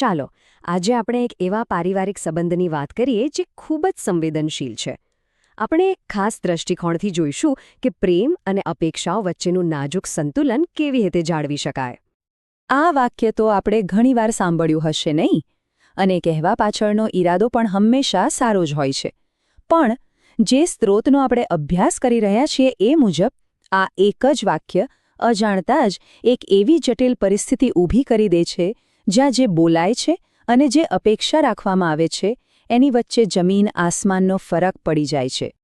ચાલો, આજે આપણે એક એવા પારિવારિક સંબંધની વાત કરીએ જે ખૂબ જ સંવેદનશીલ છે. આપણે એક ખાસ દ્રષ્ટિકોણથી જોઈશું કે પ્રેમ અને અપેક્ષાઓ વચ્ચેનું નાજુક સંતુલન કેવી રીતે જાળવી શકાય. આ વાક્ય તો આપણે ઘણીવાર સાંભળ્યું હશે નહીં, અને કહેવા પાછળનો ઈરાદો પણ હંમેશા સારો જ હોય છે. પણ, જે સ્ત્રોતનો આપણે અભ્યાસ કરી રહ્યા છીએ એ મુજબ, આ એક જ વાક્ય અજાણતા જ એક એવી જટિલ પરિસ્થિતિ ઊભી કરી દે છે જ્યાં જે બોલાય છે અને જે અપેક્ષા રાખવામાં આવે છે, એની વચ્ચે જમીન આસમાનનો ફરક પડી જાય છે.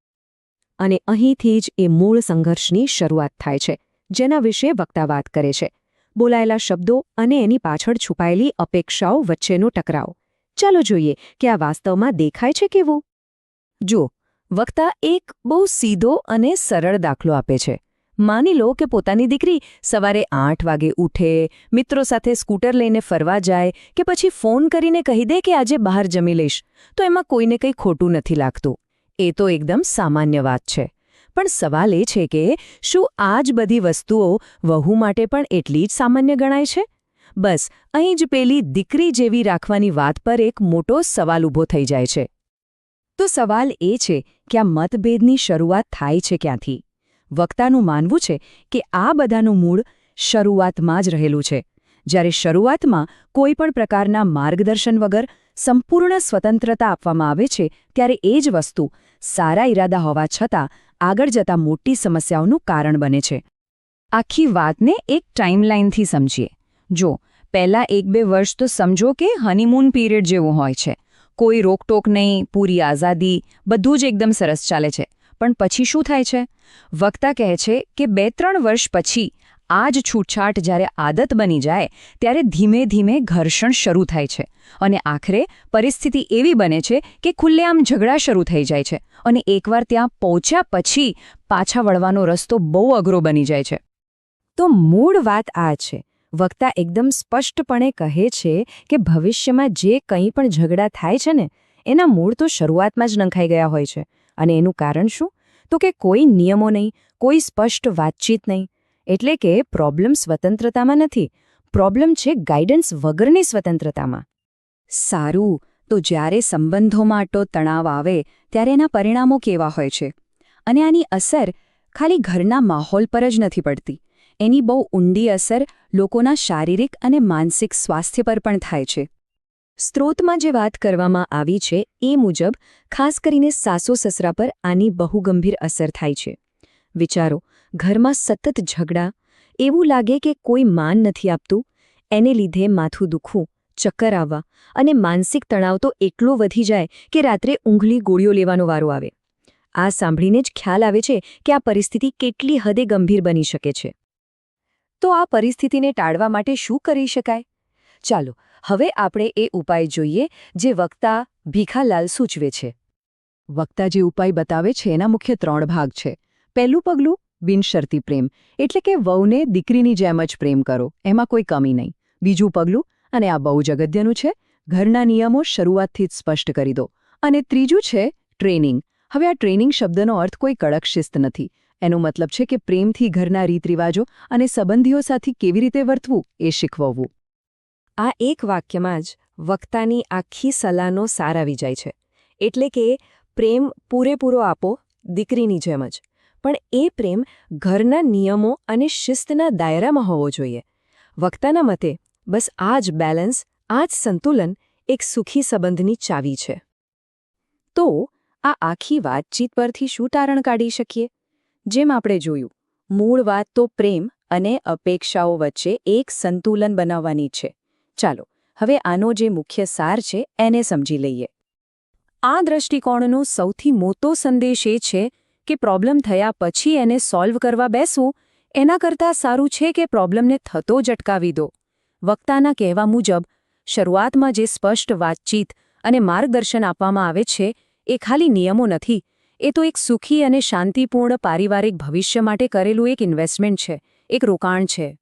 અને અહીંથી જ એ મૂળ સંઘર્ષની શરૂઆત થાય છે, જેના વિશે વક્તા વાત કરે છે. બોલાયેલા શબ્દો અને એની પાછળ છુપાયેલી અપેક્ષાઓ વચ્ચેનો ટકરાવ. ચાલો જોઈએ કે આ વાસ્તવમાં દેખાય છે કેવું? જો વક્તા એક બહુ સીધો અને સરળ દાખલો આપે છે. માની લો કે પોતાની દીકરી સવારે આઠ વાગે ઉઠે, મિત્રો સાથે સ્કૂટર લઈને ફરવા જાય કે પછી ફોન કરીને કહી દે કે આજે બહાર જમી લઈશ, તો એમાં કોઈને કંઈ ખોટું નથી લાગતું. એ તો એકદમ સામાન્ય વાત છે. પણ સવાલ એ છે કે શું આ જ બધી વસ્તુઓ વહુ માટે પણ એટલી જ સામાન્ય ગણાય છે? બસ, અહીં જ પેલી દીકરી જેવી રાખવાની વાત પર એક મોટો સવાલ ઊભો થઈ જાય છે. તો સવાલ એ છે કે આ મતભેદની શરૂઆત થાય છે ક્યાંથી? વક્તાનું માનવું છે કે આ બધાનું મૂળ શરૂઆતમાં જ રહેલું છે. જ્યારે શરૂઆતમાં કોઈ પણ પ્રકારના માર્ગદર્શન વગર સંપૂર્ણ સ્વતંત્રતા આપવામાં આવે છે, ત્યારે એ જ વસ્તુ સારા ઈરાદા હોવા છતાં આગળ જતા મોટી સમસ્યાઓનું કારણ બને છે. આખી વાતને એક ટાઈમલાઈનથી સમજીએ. જો, પહેલા એક બે વર્ષ તો સમજો કે હનીમૂન પીરિયડ જેવું હોય છે. કોઈ રોકટોક નહીં, પૂરી આઝાદી, બધું જ એકદમ સરસ ચાલે છે. પણ પછી શું થાય છે? વક્તા કહે છે કે બે ત્રણ વર્ષ પછી આ જ છૂટછાટ જ્યારે આદત બની જાય, ત્યારે ધીમે ધીમે ઘર્ષણ શરૂ થાય છે. અને આખરે પરિસ્થિતિ એવી બને છે કે ખુલ્લેઆમ ઝઘડા શરૂ થઈ જાય છે અને એકવાર ત્યાં પહોંચ્યા પછી પાછા વળવાનો રસ્તો બહુ અઘરો બની જાય છે. તો મૂળ વાત આ છે. વક્તા એકદમ સ્પષ્ટપણે કહે છે કે ભવિષ્યમાં જે કંઈ પણ ઝઘડા થાય છે ને, એના મૂળ તો શરૂઆતમાં જ નંખાઈ ગયા હોય છે. અને એનું કારણ શું? તો કે કોઈ નિયમો નહીં, કોઈ સ્પષ્ટ વાતચીત નહીં. એટલે કે પ્રોબ્લેમ સ્વતંત્રતામાં નથી. પ્રોબ્લેમ છે ગાઈડન્સ વગરની સ્વતંત્રતામાં. સારું, તો જ્યારે સંબંધોમાં આટો તણાવ આવે, ત્યારે એના પરિણામો કેવા હોય છે? અને આની અસર ખાલી ઘરના માહોલ પર જ નથી પડતી. એની બહુ ઊંડી અસર લોકોના શારીરિક અને માનસિક સ્વાસ્થ્ય પર પણ થાય છે. સ્ત્રોતમાં જે વાત કરવામાં આવી છે, એ મુજબ, ખાસ કરીને સાસુ સસરા પર આની બહુ ગંભીર અસર થાય છે. વિચારો, ઘરમાં સતત ઝઘડા, એવું લાગે કે કોઈ માન નથી આપતું, એને લીધે માથું દુખવું, ચક્કર આવવા અને માનસિક તણાવ તો એટલો વધી જાય કે રાત્રે ઊંઘલી ગોળીઓ લેવાનો વારો આવે. આ સાંભળીને જ ખ્યાલ આવે છે કે આ પરિસ્થિતિ કેટલી હદે ગંભીર બની શકે છે. તો આ પરિસ્થિતિને ટાળવા માટે શું કરી શકાય? ચાલો, હવે આપણે એ ઉપાય જોઈએ જે વક્તા ભીખાલાલ સૂચવે છે. વક્તા જે ઉપાય બતાવે છે, એના મુખ્ય ત્રણ ભાગ છે. પહેલું પગલું, બિનશરતી પ્રેમ, એટલે કે વહુને દીકરીની જેમ જ પ્રેમ કરો, એમાં કોઈ કમી નહીં. બીજું પગલું, અને આ બહુ જ અગત્યનું છે, ઘરના નિયમો શરૂઆતથી જ સ્પષ્ટ કરી દો. અને ત્રીજું છે, ટ્રેનિંગ. હવે આ ટ્રેનિંગ શબ્દનો અર્થ કોઈ કડક શિસ્ત નથી. એનો મતલબ છે કે પ્રેમથી ઘરના રીતરિવાજો અને સંબંધીઓ સાથે કેવી રીતે વર્તવું એ શીખવવું. આ એક વાક્યમાં જ વક્તાની આખી સલાહનો સાર આવી જાય છે. એટલે કે પ્રેમ પૂરેપૂરો આપો દીકરીની જેમ જ. પણ એ પ્રેમ ઘરના નિયમો અને શિસ્તના દાયરામાં હોવો જોઈએ. વક્તાના મતે બસ આ જ બેલેન્સ, આ જ સંતુલન એક સુખી સંબંધની ચાવી છે. તો આ આખી વાતચીત પરથી શું તારણ કાઢી શકીએ? જેમ આપણે જોયું, મૂળ વાત તો પ્રેમ અને અપેક્ષાઓ વચ્ચે એક સંતુલન બનાવવાની છે. ચાલો, હવે આનો જે મુખ્ય સાર છે, એને સમજી લઈએ. આ દ્રષ્ટિકોણનો સૌથી મોટો સંદેશ એ છે કે પ્રોબ્લેમ થયા પછી એને સોલ્વ કરવા બેસવું, એના કરતાં સારું છે કે પ્રોબ્લેમને થતો જ અટકાવી દો. વક્તાના કહેવા મુજબ, શરૂઆતમાં જે સ્પષ્ટ વાતચીત અને માર્ગદર્શન આપવામાં આવે છે, એ ખાલી નિયમો નથી, એ તો એક સુખી અને શાંતિપૂર્ણ પારિવારિક ભવિષ્ય માટે કરેલું એક ઇન્વેસ્ટમેન્ટ છે, એક રોકાણ છે.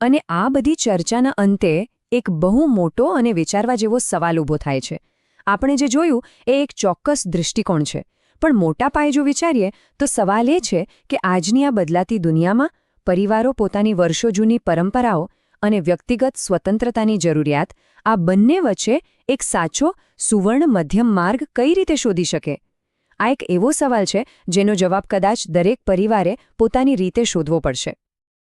અને આ બધી ચર્ચાના અંતે એક બહુ મોટો અને વિચારવા જેવો સવાલ ઊભો થાય છે. આપણે જે જોયું, એ એક ચોક્કસ દૃષ્ટિકોણ છે. પણ મોટા પાયે જો વિચારીએ, તો સવાલ એ છે કે આજની આ બદલાતી દુનિયામાં પરિવારો પોતાની વર્ષો જૂની પરંપરાઓ અને વ્યક્તિગત સ્વતંત્રતાની જરૂરિયાત, આ બંને વચ્ચે એક સાચો સુવર્ણ મધ્યમ માર્ગ કઈ રીતે શોધી શકે? આ એક એવો સવાલ છે જેનો જવાબ કદાચ દરેક પરિવારે પોતાની રીતે શોધવો પડશે.